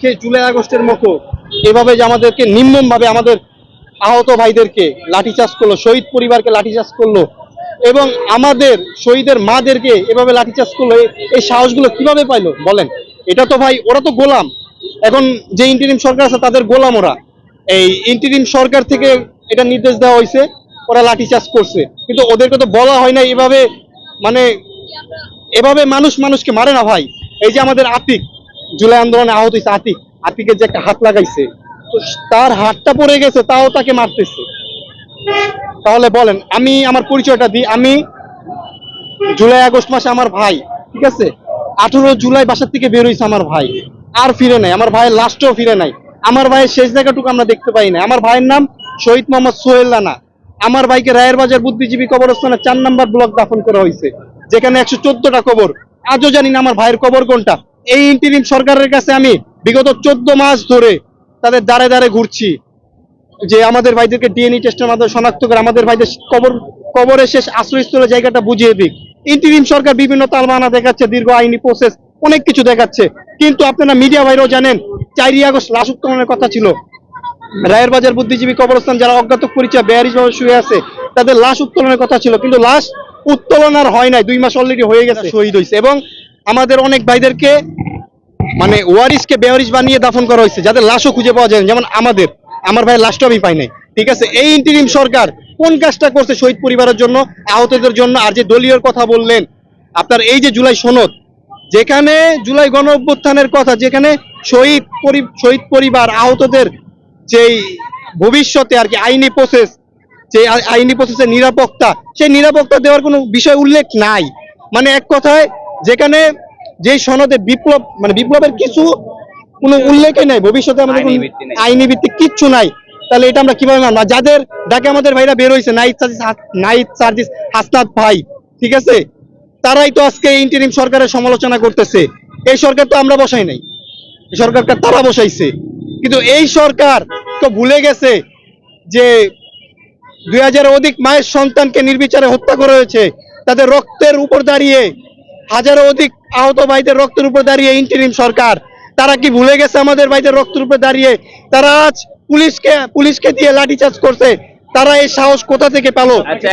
সে জুলাই আগস্টের মতো এভাবে যে আমাদেরকে নির্মম ভাবে আমাদের আহত ভাইদেরকে লাঠিচার্জ করল, শহীদ পরিবারকে লাঠিচার্জ করল এবং আমাদের শহীদের মাদেরকে এভাবে লাঠিচার্জ করল, এ- এই সাহসগুলো কীভাবে পাইলো? বলেন। এটা তো ভাই, ওরা তো গোলাম। এখন যে ইন্টারিম সরকার আছে, তাদের গোলাম ওরা। এই ইন্টারিম সরকার থেকে এটা নির্দেশ দেওয়া হয়েছে, ওরা লাঠিচার্জ করছে। কিন্তু ওদেরকে তো বলা হয় না এভাবে মানে এভাবে মানুষ মানুষকে মারে না ভাই। এই যে আমাদের আতিক জুলাই আন্দোলনে আহত হয়েছে আতিক। আতিকের যে একটা হাত লাগাইছে, তো তার হাতটা পড়ে গেছে, তাও তাকে মারতেছে। তাহলে বলেন, আমি আমার পরিচয়টা দিই। আমি জুলাই আগস্ট মাসে আমার ভাই, ঠিক আছে? আঠারো জুলাই বাসার থেকে বের হয়েছে আমার ভাই। আর ফিরে নাই, আমার ভাইয়ের লাস্টও ফিরে নাই। আমার ভাইয়ের শেষ জায়গাটুকু আমরা দেখতে পাই না আমার ভাইয়ের নাম শহীদ মোহাম্মদ সোহেল রানা। আমার ভাইকে রায়ের বাজার বুদ্ধিজীবী কবরস্থানে চার নাম্বার ব্লক দাফন করা হয়েছে যেখানে একশো চোদ্দটা কবর। আজও জানি না আমার ভাইয়ের কবর কোনটা। এই ইন্টিরিম সরকারের কাছে আমি বিগত চোদ্দ মাস ধরে তাদের দাঁড়ে দাঁড়ে ঘুরছি যে আমাদের ভাইদেরকে ডিএনএ টেস্টের মাধ্যমে শনাক্ত করে আমাদের ভাইদের কবর, কবরের শেষ আশ্রয়স্থলের জায়গাটা বুঝিয়ে দিক। ইন্টিরিম সরকার বিভিন্ন তালমানা দেখাচ্ছে, দীর্ঘ আইনি প্রসেস অনেক কিছু দেখাচ্ছে। কিন্তু আপনারা মিডিয়া ভাইরাও জানেন, চারই আগস্ট লাশ উত্তোলনের কথা ছিল। রায়ের বাজার বুদ্ধিজীবী কবরস্থান যারা অজ্ঞাত পরিচয় বেয়ারিশ ভাবে শুয়ে আছে, তাদের লাশ উত্তোলনের কথা ছিল। কিন্তু লাশ উত্তোলন আর হয় নাই, দুই মাস অলরেডি হয়ে গেছে। শহীদ হয়েছে এবং আমাদের অনেক ভাইদেরকে মানে ওয়ারিসকে বেওয়ারিস বানিয়ে দাফন করা হয়েছে, যাদের লাশও খুঁজে পাওয়া যায় যেমন আমাদের। আমার ভাই লাশটা আমি পাই নাই। ঠিক আছে? এই ইন্টিরিম সরকার কোন কাজটা করছে শহীদ পরিবারের জন্য, আহতদের জন্য? আর যে দলীয় কথা বললেন, আপনার এই যে জুলাই সনদ, যেখানে জুলাই গণ অভ্যুত্থানের কথা, যেখানে শহীদ শহীদ পরিবার, আহতদের যেই ভবিষ্যতে আর কি আইনি প্রসেস যে আইনি প্রসেসের নিরাপত্তা, সেই নিরাপত্তা দেওয়ার কোনো বিষয় উল্লেখ নাই। মানে এক কথায় যেখানে যেই সনদে বিপ্লব মানে বিপ্লবের কিছু কোনো উল্লেখই নাই ভবিষ্যতে আমাদের কোনো আইনি ভিত্তি ভিত্তিক কিচ্ছু নাই। তাহলে এটা আমরা কীভাবে মানবো? যাদের ডাকে আমাদের ভাইরা বের হয়েছে নাইট সার্জিস নাইট সার্জিস হাসনাত ভাই ঠিক আছে? তারাই তো আজকে ইন্টারিম সরকারের সমালোচনা করতেছে। এই সরকার তো আমরা বসাই নাই। এই সরকারটা তারা বসাইছে। কিন্তু এই সরকার তো ভুলে গেছে যে দুই হাজার অধিক মায়ের সন্তানকে নির্বিচারে হত্যা করা হয়েছে। তাদের রক্তের উপর দাঁড়িয়ে হাজারো অধিক আহত ভাইদের রক্তের উপর দাঁড়িয়ে ইন্টারিম সরকার। তারা কি ভুলে গেছে আমাদের ভাইদের রক্তের উপর দাঁড়িয়ে? তারা আজ পুলিশকে পুলিশকে দিয়ে লাঠিচার্জ করছে। তারা এই সাহস কোথা থেকে পেল? আচ্ছা